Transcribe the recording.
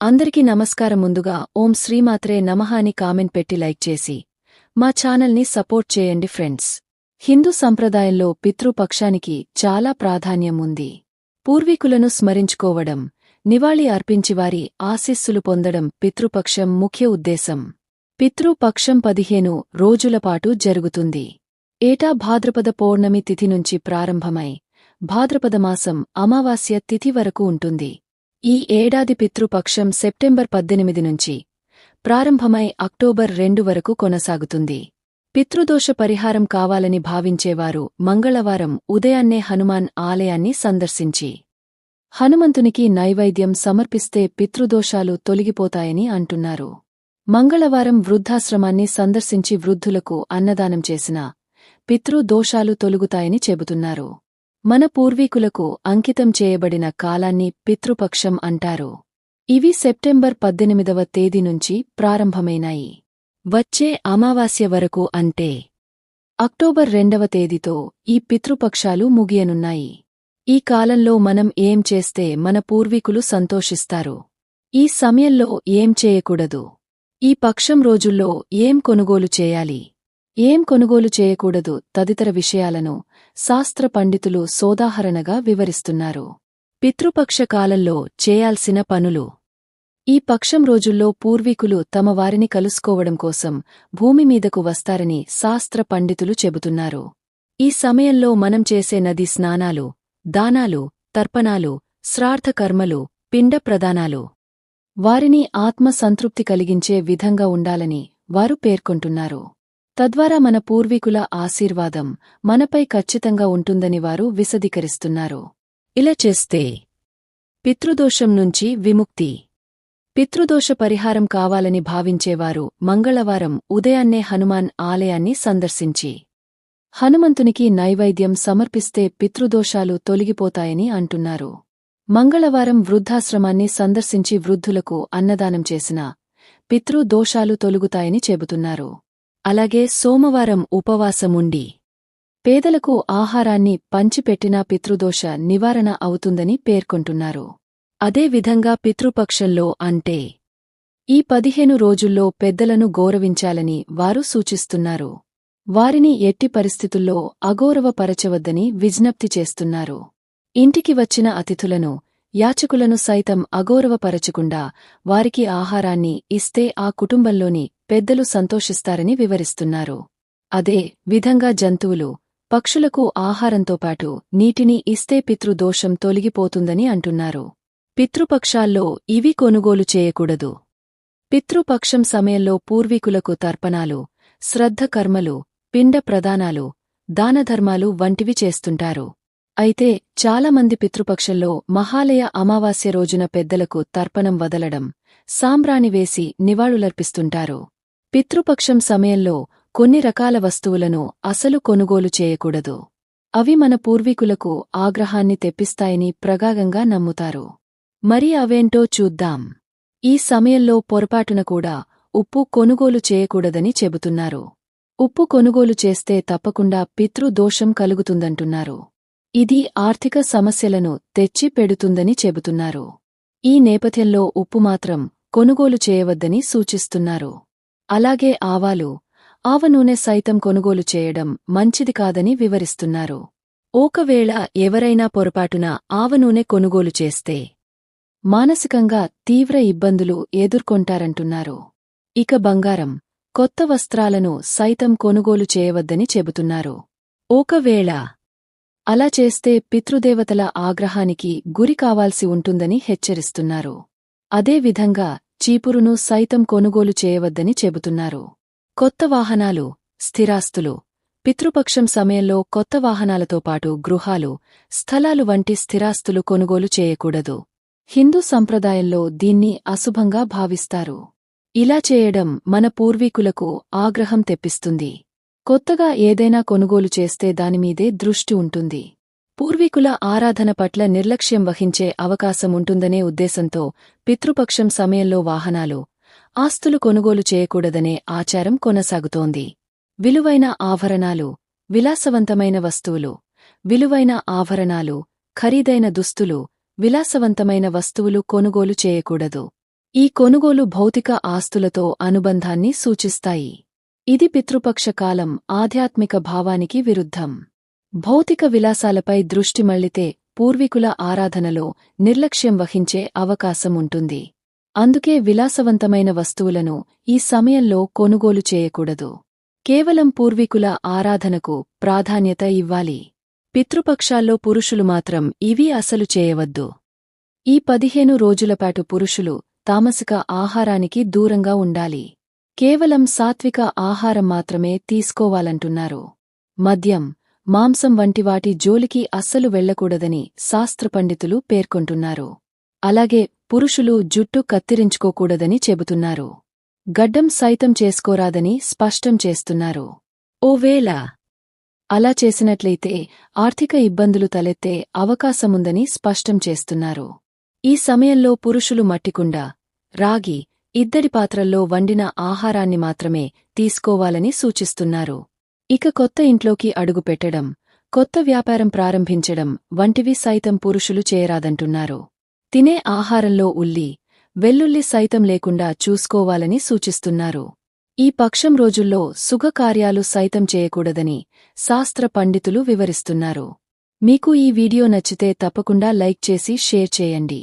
అందరికీ నమస్కారం ముందుగా ఓం శ్రీమాత్రే నమః అని కామెంట్ పెట్టి లైక్ చేసి మా ఛానల్ని సపోర్ట్ చేయండి ఫ్రెండ్స్. హిందూ సంప్రదాయంలో పితృపక్షానికి చాలా ప్రాధాన్యం ఉంది. పూర్వీకులను స్మరించుకోవడం నివాళి అర్పించి వారి ఆశీస్సులు పొందడం పితృపక్షం ముఖ్య ఉద్దేశం. పితృపక్షం పదిహేను రోజులపాటు జరుగుతుంది. ఏటా భాద్రపద పౌర్ణమి తిథి నుంచి ప్రారంభమై భాద్రపద మాసం అమావాస్య తిథి వరకు ఉంటుంది. ఈ ఏడాది పితృపక్షం సెప్టెంబర్ పద్దెనిమిది నుంచి ప్రారంభమై అక్టోబర్ రెండు వరకు కొనసాగుతుంది. పితృదోష పరిహారం కావాలని భావించేవారు మంగళవారం ఉదయాన్నే హనుమాన్ ఆలయాన్ని సందర్శించి హనుమంతునికి నైవేద్యం సమర్పిస్తే పితృదోషాలు తొలగిపోతాయని అంటున్నారు. మంగళవారం వృద్ధాశ్రమాన్ని సందర్శించి వృద్ధులకు అన్నదానం చేసిన పితృదోషాలు తొలుగుతాయని చెబుతున్నారు. మన పూర్వీకులకు అంకితం చేయబడిన కాలాన్ని పితృపక్షం అంటారు. ఇవి సెప్టెంబర్ పద్దెనిమిదవ తేదీ నుంచి ప్రారంభమైనాయి. వచ్చే అమావాస్య వరకు అంటే అక్టోబర్ రెండవ తేదీతో ఈ పితృపక్షాలు ముగియనున్నాయి. ఈ కాలంలో మనం ఏం చేస్తే మన పూర్వీకులు సంతోషిస్తారు? ఈ సమయంలో ఏం చేయకూడదు? ఈ పక్షం రోజుల్లో ఏం కొనుగోలు చేయాలి? ఏం కొనుగోలు చేయకూడదు తదితర విషయాలను శాస్త్ర పండితులు సోదాహరణగా వివరిస్తున్నారు. పితృపక్ష కాలంలో చేయాల్సిన పనులు. ఈ పక్షం రోజుల్లో పూర్వీకులు తమ వారిని కలుసుకోవడం కోసం భూమి మీదకు వస్తారని శాస్త్ర పండితులు చెబుతున్నారు. ఈ సమయంలో మనం చేసే నది స్నానాలు దానాలు తర్పణాలు శ్రార్థకర్మలు పిండ ప్రదానాలు. వారిని ఆత్మ సంతృప్తి కలిగించే విధంగా ఉండాలని వారు పేర్కొంటున్నారు. తద్వారా మన పూర్వీకుల ఆశీర్వాదం మనపై ఖచ్చితంగా ఉంటుందని వారు విశదీకరిస్తున్నారు. ఇలా చేస్తే పితృదోషం నుంచి విముక్తి. పితృదోష పరిహారం కావాలని భావించేవారు మంగళవారం ఉదయాన్నే హనుమాన్ ఆలయాన్ని సందర్శించి హనుమంతునికి నైవేద్యం సమర్పిస్తే పితృదోషాలు తొలగిపోతాయని అంటున్నారు. మంగళవారం వృద్ధాశ్రమాన్ని సందర్శించి వృద్ధులకు అన్నదానం చేసిన పితృదోషాలు తొలుగుతాయని చెబుతున్నారు. అలాగే సోమవారం ఉపవాసముండి. పేదలకు ఆహారాన్ని పంచిపెట్టినా పితృదోష నివారణ అవుతుందని పేర్కొంటున్నారు. అదేవిధంగా పితృపక్షంలో అంటే ఈ పదిహేను రోజుల్లో పెద్దలను గౌరవించాలని వారు సూచిస్తున్నారు. వారిని ఎట్టి పరిస్థితుల్లో అగౌరవపరచవద్దని విజ్ఞప్తి చేస్తున్నారు. ఇంటికి వచ్చిన అతిథులను యాచకులను సైతం అగౌరవపరచకుండా వారికి ఆహారాన్ని ఇస్తే ఆ కుటుంబంలోని పెద్దలు సంతోషిస్తారని వివరిస్తున్నారు. అదే విధంగా జంతువులు పక్షులకు ఆహారంతో పాటు నీటిని ఇస్తే పితృదోషం తొలగిపోతుందని అంటున్నారు. పితృపక్షాల్లో ఇవి కొనుగోలు చేయకూడదు. పితృపక్షం సమయంలో పూర్వీకులకు తర్పణాలు శ్రద్ధ కర్మలు పిండ ప్రదానాలు దానధర్మాలు వంటివి చేస్తుంటారు. అయితే చాలామంది పితృపక్షంలో మహాలయ అమావాస్య రోజున పెద్దలకు తర్పణం వదలడం సాంబ్రాణి వేసి నివాళులర్పిస్తుంటారు. పితృపక్షం సమయంలో కొన్ని రకాల వస్తువులను అసలు కొనుగోలు చేయకూడదు. అవి మన పూర్వీకులకు ఆగ్రహాన్ని తెప్పిస్తాయని ప్రగాగంగా నమ్ముతారు. మరి అవేంటో చూద్దాం. ఈ సమయంలో పొరపాటున కూడా ఉప్పు కొనుగోలు చేయకూడదని చెబుతున్నారు. ఉప్పు కొనుగోలు చేస్తే తప్పకుండా పితృదోషం కలుగుతుందంటున్నారు. ఇది ఆర్థిక సమస్యలను తెచ్చి పెడుతుందని చెబుతున్నారు. ఈ నేపథ్యంలో ఉప్పు మాత్రం కొనుగోలు చేయవద్దని సూచిస్తున్నారు. అలాగే ఆవాలు ఆవ నూనె సైతం కొనుగోలు చేయడం మంచిది కాదని వివరిస్తున్నారు. ఒకవేళ ఎవరైనా పొరపాటున ఆవ నూనె కొనుగోలు చేస్తే మానసికంగా తీవ్ర ఇబ్బందులు ఎదుర్కొంటారంటున్నారు. ఇక బంగారం కొత్త వస్త్రాలను సైతం కొనుగోలు చేయవద్దని చెబుతున్నారు. ఒకవేళ అలా చేస్తే పితృదేవతల ఆగ్రహానికి గురి కావాల్సి ఉంటుందని హెచ్చరిస్తున్నారు. అదేవిధంగా చీపురును సైతం కొనుగోలు చేయవద్దని చెబుతున్నారు. కొత్త వాహనాలు స్థిరాస్తులు పితృపక్షం సమయంలో కొత్త వాహనాలతో పాటు గృహాలు స్థలాలు వంటి స్థిరాస్తులు కొనుగోలు చేయకూడదు. హిందూ సంప్రదాయంలో దీన్ని అశుభంగా భావిస్తారు. ఇలా చేయడం మన పూర్వీకులకు ఆగ్రహం తెప్పిస్తుంది. కొత్తగా ఏదైనా కొనుగోలు చేస్తే దానిమీదే దృష్టి ఉంటుంది. పూర్వీకుల ఆరాధన పట్ల నిర్లక్ష్యం వహించే అవకాశం ఉంటుందనే ఉద్దేశంతో పితృపక్షం సమయంలో వాహనాలు ఆస్తులు కొనుగోలు చేయకూడదనే ఆచారం కొనసాగుతోంది. విలువైన ఆభరణాలు విలాసవంతమైన వస్తువులు విలువైన ఆభరణాలు ఖరీదైన దుస్తులు విలాసవంతమైన వస్తువులు కొనుగోలు చేయకూడదు. ఈ కొనుగోలు భౌతిక ఆస్తులతో అనుబంధాన్ని సూచిస్తాయి. ఇది పితృపక్ష కాలం ఆధ్యాత్మిక భావానికి విరుద్ధం. భౌతిక విలాసాలపై దృష్టి మళ్ళితే పూర్వీకుల ఆరాధనలో నిర్లక్ష్యం వహించే అవకాశం ఉంటుంది అందుకే విలాసవంతమైన వస్తువులను ఈ సమయంలో కొనుగోలు చేయకూడదు. కేవలం పూర్వీకుల ఆరాధనకు ప్రాధాన్యత ఇవ్వాలి. పితృపక్షాల్లో పురుషులు మాత్రం ఇవి అసలు చేయవద్దు. ఈ పదిహేను రోజులపాటు పురుషులు తామసిక ఆహారానికి దూరంగా ఉండాలి. కేవలం సాత్విక ఆహారం మాత్రమే తీసుకోవాలంటున్నారు. మద్యం మాంసం వంటి వాటి జోలికి అస్సలు వెళ్ళకూడదని శాస్త్రపండితులు పేర్కొంటున్నారు. అలాగే పురుషులు జుట్టు కత్తిరించుకోకూడదని చెబుతున్నారు. గడ్డం సైతం చేసుకోరాదని స్పష్టం చేస్తున్నారు. ఓవేళ అలా చేసినట్లయితే ఆర్థిక ఇబ్బందులు తలెత్తే అవకాశముందని స్పష్టం చేస్తున్నారు. ఈ సమయంలో పురుషులు మట్టికుండ రాగి ఇద్దడి పాత్రల్లో వండిన ఆహారాన్ని మాత్రమే తీసుకోవాలని సూచిస్తున్నారు. ఇక కొత్త ఇంట్లోకి అడుగుపెట్టడం కొత్త వ్యాపారం ప్రారంభించడం వంటివి సైతం పురుషులు చేయరాదంటున్నారు. తినే ఆహారంలో ఉల్లి వెల్లుల్లి సైతం లేకుండా చూసుకోవాలని సూచిస్తున్నారు. ఈ పక్షం రోజుల్లో సుఖకార్యాలు సైతం చేయకూడదని శాస్త్ర పండితులు వివరిస్తున్నారు. మీకు ఈ వీడియో నచ్చితే తప్పకుండా లైక్ చేసి షేర్ చేయండి.